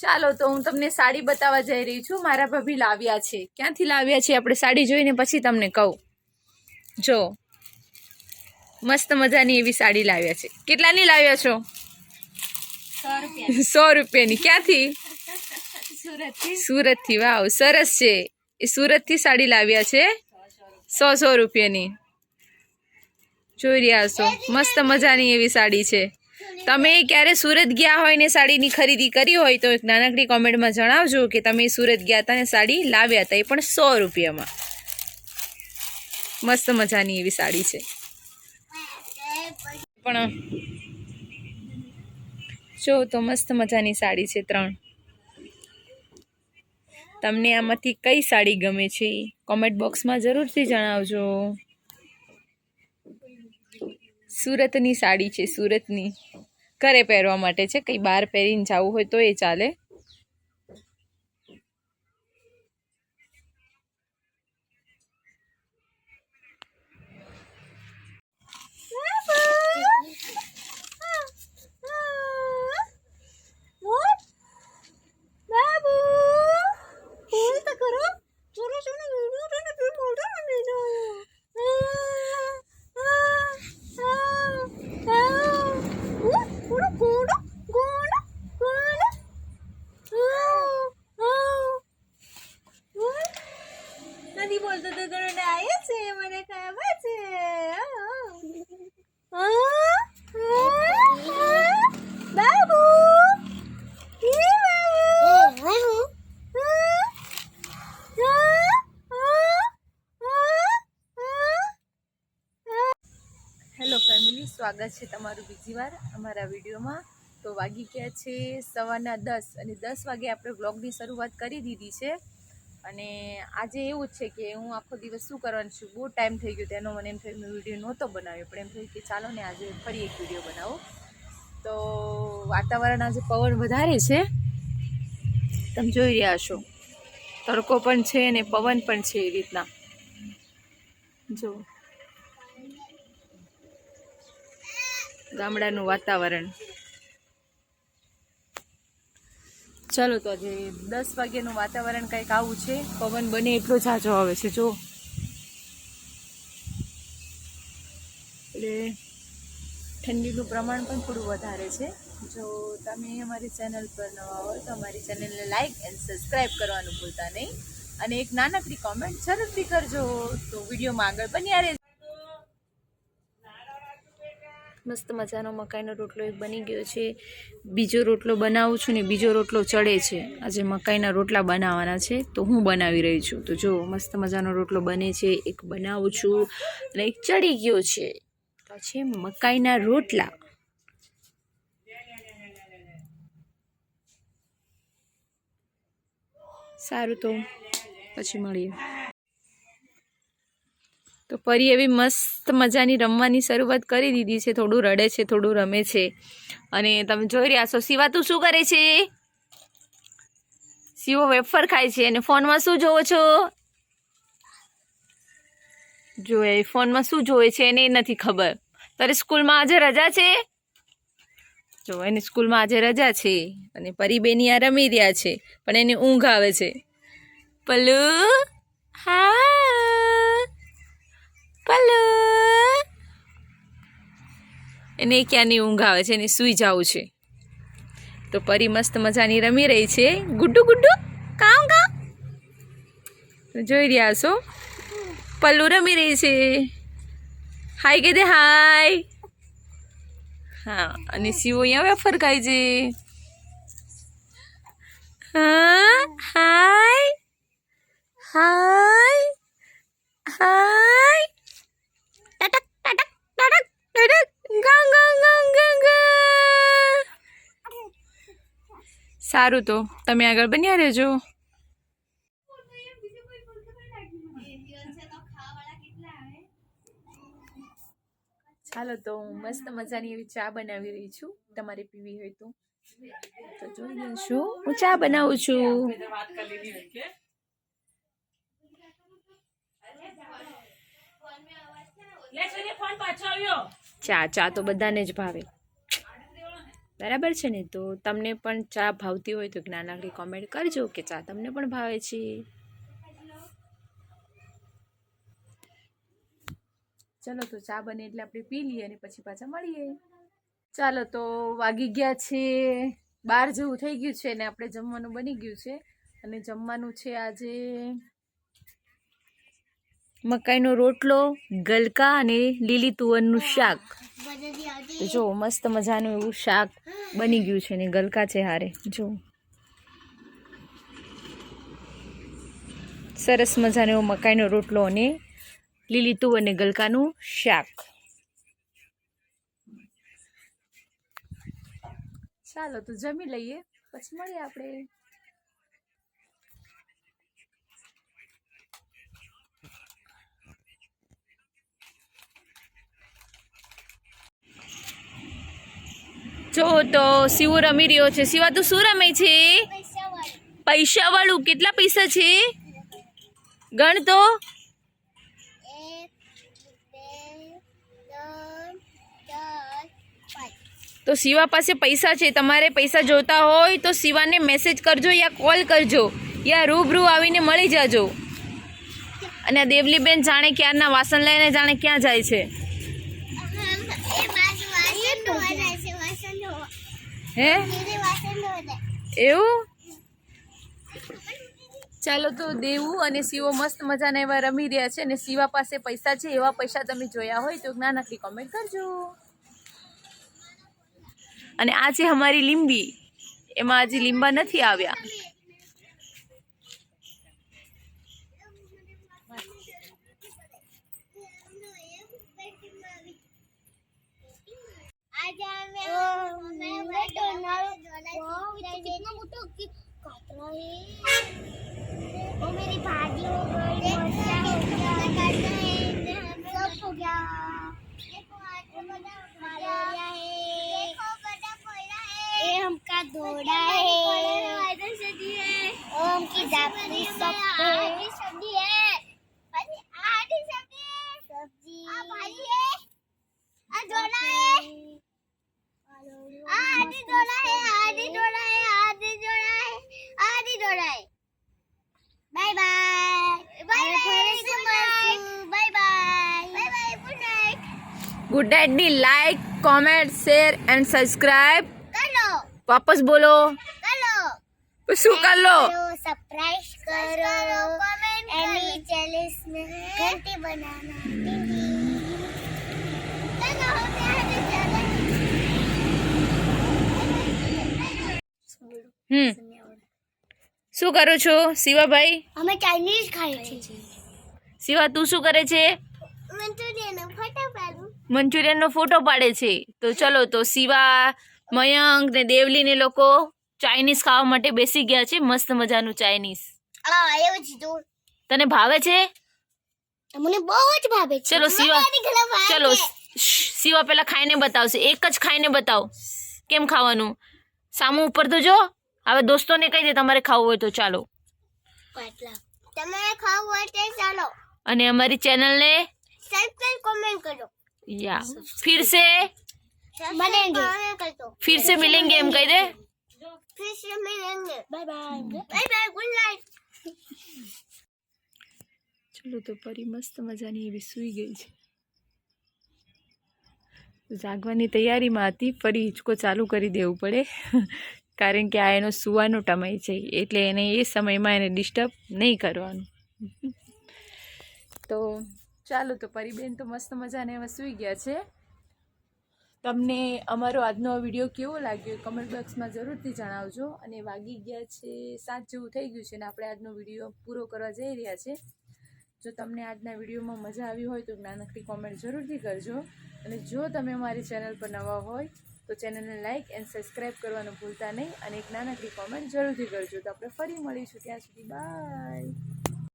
ચાલો તો હું તમને સાડી બતાવવા જઈ રહી છું. મારા ભાભી લાવ્યા છે. ક્યાંથી લાવ્યા છે? આપણે સાડી જોઈને પછી તમને કહું. જો મસ્ત મજાની એવી સાડી લાવ્યા છે. કેટલાની લાવ્યા છો? સો રૂપિયાની. ક્યાંથી? સુરતથી. વાવ સરસ છે. એ સુરતથી સાડી લાવ્યા છે? સો સો રૂપિયાની. જોઈ રહ્યા છો મસ્ત મજાની એવી સાડી છે. તમે ક્યારે સુરત ગયા હોય ને સાડીની ખરીદી કરી હોય તો એક નાનકડી કોમેન્ટમાં જણાવજો કે તમે સુરત ગયા હતા ને સાડી લાવ્યા હતા, એ પણ સો રૂપિયામાં. મસ્ત મજાની એવી સાડી છે. પણ જો તો મસ્ત મજાની સાડી છે ત્રણ. તમને આમાંથી કઈ સાડી ગમે છે? કોમેન્ટ બોક્સમાં જરૂરથી જણાવજો. સુરતની સાડી છે, સુરતની. ઘરે પહેરવા માટે છે, કંઈ બહાર પહેરીને જવું હોય તો એ ચાલે. છે મને ખબર છે. બાબુ. હેલો. ફેમિલી સ્વાગત છે તમારું બીજી વાર અમારા વિડીયોમાં. તો વાગી ગયા છે સવારના દસ અને દસ વાગે આપણે બ્લોગની શરૂઆત કરી દીધી છે. અને આજે એવું છે કે હું આખો દિવસ શું કરવાનું છું? બહુ ટાઈમ થઈ ગયો તેનો મને એમ થયું મેં વીડિયો નહોતો બનાવ્યો, પણ એમ થયું કે ચાલો ને આજે ફરી એક વીડિયો બનાવો. તો વાતાવરણ આજે પવન વધારે છે. તમે જોઈ રહ્યા છો તડકો પણ છે અને પવન પણ છે એ રીતના. જો. ગામડાનું વાતાવરણ. ચાલો તો આજે દસ વાગ્યાનું વાતાવરણ કંઈક આવું છે. પવન બને એટલો ઝાઝો આવે છે, જો. એટલે ઠંડીનું પ્રમાણ પણ થોડું વધારે છે. જો તમે અમારી ચેનલ પર નવા હોય તો અમારી ચેનલને લાઈક એન્ડ સબસ્ક્રાઈબ કરવાનું ભૂલતા નહીં. અને એક નાનકડી કોમેન્ટ જરૂરથી કરજો, તો વિડીયોમાં આગળ બન્યા રહેજો. મસ્ત મજાનો મકાઈનો રોટલો એક બની ગયો છે. બીજો રોટલો બનાવું છું ને બીજો રોટલો ચડે છે. આજે મકાઈના રોટલા બનાવવાના છે. તો હું બનાવી રહી છું. તો જો, મસ્ત મજાનો રોટલો બને છે. એક બનાવું છું. અને એક ચડી ગયો છે. તો છે મકાઈના રોટલા. સારું તો, પછી મળીએ. પરી એવી મસ્ત મજાની રમવાની શરૂઆત કરી દીધી છે. થોડું રડે છે, થોડું રમે છે. અને તમે જોઈ રહ્યા છો, શિવા તું શું કરે છે? શિવો વેફર ખાય છે અને ફોનમાં શું જોવો છો? જો એ ફોનમાં શું જોવે છે એને નથી ખબર. તારે સ્કૂલમાં આજે રજા છે? જો એની સ્કૂલમાં આજે રજા છે. અને પરીબેની આ રમી રહ્યા છે, પણ એને ઊંઘ આવે છે. પલ્લુ? હા? એને ક્યાંની ઊંઘ આવે છે, એને સૂઈ જવું છે. તો પરી મસ્ત મજાની રમી રહી છે. ગુડ્ડુ ગુડ્ડુ, કામ કામ. જોઈ રહ્યા છો. પલ્લુ રમી રહી છે. હાય કહી દે હાય હા, અને શિવો અહીંયા વેફર ખાય છે. હાય હાય હાય સારું તો તમે આગળ બન્યા રહેજો. ચાલો તો હું મસ્ત મજાની એવી ચા બનાવી રહી છું. તમારે પીવી હોય તો. તો જોઈ લેશો હું ચા બનાવું છું. ચા ચા તો બધાને જ ભાવે. બરાબર છે ને? તો તમને પણ ચા ભાવતી હોય તો નાનકડી કોમેન્ટ કરજો કે ચા તમને પણ ભાવે છે. ચલો તો ચા બને એટલે આપણે પી લઈએ અને પછી પાછા મળીએ. ચાલો તો વાગી ગયા છે બાર જેવું થઈ ગયું છે ને? આપણે જમવાનું બની ગયું છે અને જમવાનું છે આજે મકાઈનો રોટલો, ગલકા અને લીલી તુવરનું શાક. જો, મસ્ત મજાનું એવું શાક બની ગયું છે ને, ગલકા છે હારે. જો. સરસ મજાનો એવો મકાઈનો રોટલો અને લીલી તુવર અને ગલકાનું શાક. ચાલો, તો જમી લઈએ. પછી મળીએ આપણે. જો તો શિવો રમી રહ્યો છે. શિવા તું શું રમે છે? પૈસા વાળું કેટલા પૈસા છે? ગણ તો. તો શિવા પાસે પૈસા છે. તમારે પૈસા જોતા હોય તો શિવાને મેસેજ કરજો યા કોલ કરજો. યા રૂબરૂ આવીને મળી જાજો. અને દેવલીબેન જાણે ક્યારના વાસણ લઈને જાણે ક્યાં જાય છે. હે? એવું? ચાલો તો દેવું અને શિવો મસ્ત મજાના એવા રમી રહ્યા છે અને શિવા પાસે પૈસા છે, એવા પૈસા તમે જોયા હોય તો નાનકડી કોમેન્ટ કરજો. અને આ છે અમારી લીંબી, એમાં આજે લીંબા નથી આવ્યા. वो मेरी भाजी हो गई मरचा हो गया काटना है सब हो गया देखो आज मलेरिया है देखो गड्ढा कोयला है ये हमका दौड़ा है इधर से दिए ओ हमकी जापनी सब पे सब्जी है Gudni like comment share and subscribe કરો વાપસ બોલો કરો શું કર લો સરપ્રાઈઝ કરો કોમેન્ટ એની ચેલેન્જ મે ઘંટી બનાના હમ શું કરો છો શિવાભાઈ? અમે ચાઇનીઝ ખાઈએ છીએ. શિવા તું શું કરે છે? મંચુરિયનનો ફોટો પાડે છે. તો ચલો તો શિવા મયંક ને દેવલીને લોકો ચાઇનીઝ ખાવા માટે બેસી ગયા છે. મસ્ત મજાનું ચાઇનીઝ. તને ભાવે છે? મને બહુ જ ભાવે છે. ચલો શિવા ચલો શિવા પેલા ખાઈને બતાવશે. એક જ ખાઈને બતાવ. કેમ ખાવાનું? સામું ઉપર તો જો. હવે દોસ્તોને કહી દે તમારે ખાવું હોય તો ચાલો. તમારે ખાવું હોય તો ચાલો. અને અમારી ચેનલને સબસ્ક્રાઇબ કમેન્ટ કરો. યા फिर से मिलेंगे कर दो फिर से मिलेंगे એમ કહી દે फिर से मिलेंगे bye bye bye bye good night ચલો તો પરી મસ્ત મજાની એવી સૂઈ ગઈ છે જાગવાની તૈયારીમાં હતી ફરી હિંચકો ચાલુ કરી દેવું પડે કારણ કે આ એનો સૂવાનો સમય છે એટલે એને એ સમયમાં એને ડિસ્ટર્બ નહીં કરવાનું તો ચાલો તો પરીબેન તો મસ્ત મજાને એમાં સૂઈ ગયા છે. તમને અમારો આજનો વીડિયો કેવો લાગ્યો કમેન્ટ બોક્સમાં જરૂરથી જણાવજો. અને વાગી ગયા છે સાત જેવું થઈ ગયું છે અને આપણે આજનો વીડિયો પૂરો કરવા જઈ રહ્યા છે. જો તમને આજના વિડીયોમાં મજા આવી હોય તો નાનકડી કોમેન્ટ જરૂરથી કરજો. અને જો તમે અમારી ચેનલ પર નવા હોય તો ચેનલને લાઇક એન્ડ સબસ્ક્રાઈબ કરવાનું ભૂલતા નહીં. અને એક નાનકડી કોમેન્ટ જરૂરથી કરજો. તો આપણે ફરી મળીશું ત્યાં સુધી. બાય